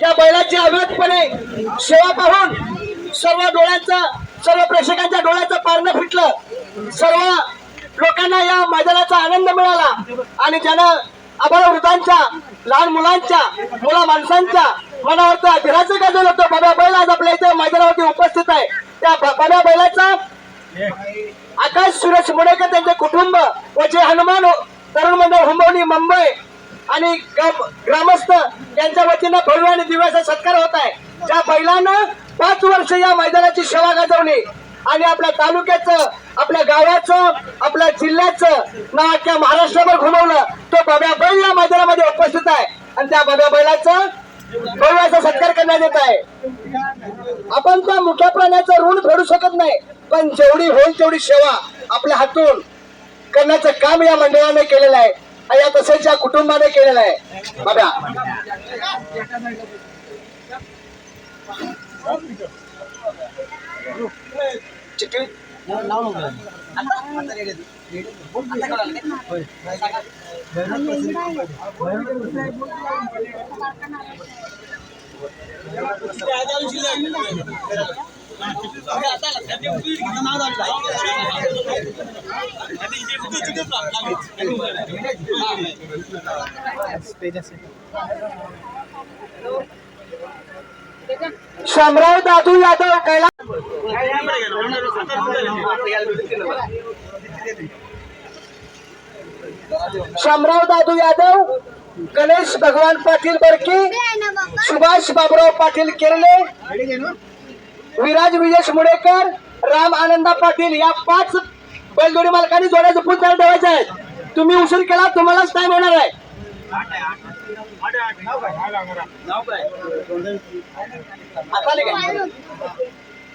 त्या बैलाची अविरतपणे सेवा पाहून सर्व डोळ्यांचा सर्व प्रेक्षकांच्या डोळ्याचं पारणं फिटलं. सर्व लोकांना या मैदानाचा आनंद मिळाला. आणि ज्यानं आबाळ वृद्धांच्या लहान मुलांच्या मुला माणसांच्या मनावरचं अभिराचं गाजवलं होतं बाबा बैल आज आपल्या इथे मैदानावरती उपस्थित आहे. त्या ब- बाबा बैलाचा आकाश सुरेश मुडेकर त्यांचे कुटुंब व जे हनुमान तरुण मंडळ हुंबवणी मुंबई आणि ग्रामस्थ यांच्या वतीनं भव्य आणि दिव्याचा सत्कार होत आहे. ज्या बैलानं पाच वर्ष या मैदानाची सेवा गाजवली. आणि आपल्या तालुक्याचं आपल्या गावाचं आपल्या जिल्ह्याचं ना अख्ख्या महाराष्ट्रावर घुमवलं. तो बब्या बैल या मैदानामध्ये उपस्थित आहे. आणि त्या बब्या बैलाचं भव्याचा सत्कार करण्यात येत आहे. आपण त्या मुख्या प्राण्याचं ऋण फेडू शकत नाही पण जेवढी होईल तेवढी सेवा आपल्या हातून करण्याचं काम या मंडळाने केलेलं आहे. या तसेच या कुटुंबाने केलेलं आहे. बघा. चिठ्ठी? शामराव दादू यादव कैला शामराव दादू यादव, गणेश भगवान पाटील बरके, सुभाष बाबुराव पाटील केरले। विराज विजेश मुडेकर राम आनंदा पाटील या पाच बैलजोडी मालकांनी जोड्याचं फुल त्याला ठेवायचं आहेत तुम्ही उशीर केला तुम्हालाच टाइम होणार आहे. आता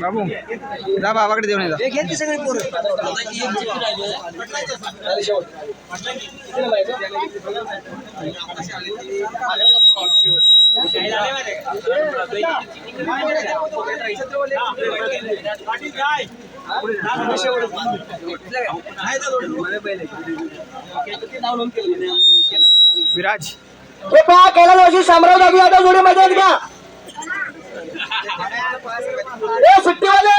बाबू जा बाबाकडे देऊन नंबर आहे तो? विराज. पहा कैलास वर्षी शामराव दादू यादव जोडी मध्ये का? ए सुट्टीवाले!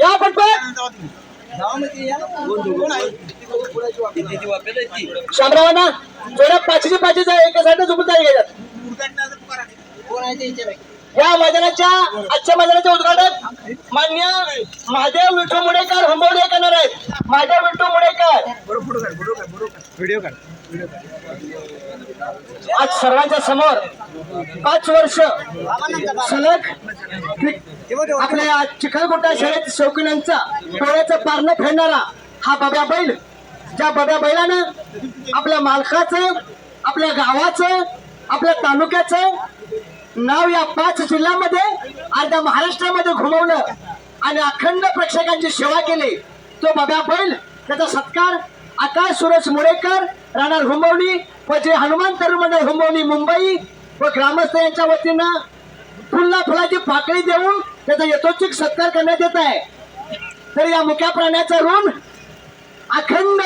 या पटपट शामरावांना जोड्या पाचशे पाचशे एका साईडला झोपून जाईल या मैदानाच्या आजच्या मैदानाचे उद्घाटक मान्य महादेव विठू मुडेकर हंबवडे करणार आहेत. महादेव विठू मुडेकर. व्हिडिओ काढ आज सर्वांच्या समोर पाच वर्ष सलग आपल्या या चिखलकोटा शाळेत शौकीनांचा डोळ्याचं पारणं फेडणारा हा बब्या बैल ज्या बब्या बैलानं आपल्या मालकाचं आपल्या गावाचं आपल्या तालुक्याचं नाव या पाच जिल्ह्यामध्ये अर्ध्या महाराष्ट्रामध्ये घुमवलं आणि अखंड प्रेक्षकांची सेवा केली. तो बब्या बैल त्याचा सत्कार आकाश सुरेश मुरेकर राणा हुंबवणी व जे हनुमान तरुण मंडळ हुंबवणी मुंबई व ग्रामस्थ यांच्या वतीनं फुल्ला फुलाची पाकळी देऊन त्याचा यथोचित सत्कार करण्यात येत आहे. तर या मुक्या प्राण्याचं ऋण अखंड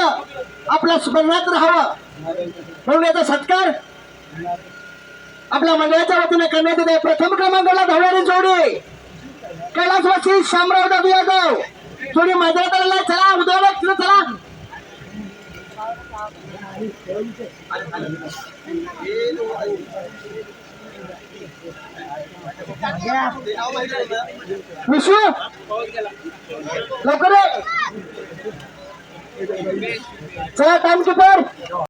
आपल्या स्मरणात राहावं. म्हणून याचा सत्कार आपल्या मंडळाच्या वतीने करण्यात येत आहे. प्रथम क्रमांकाला धावणारी जोडी. कैलासवासी शामराव दादू यादव. जोडी मैदानात आलेला चला उद्या चला. विश्व लवकर चला टाइम किपर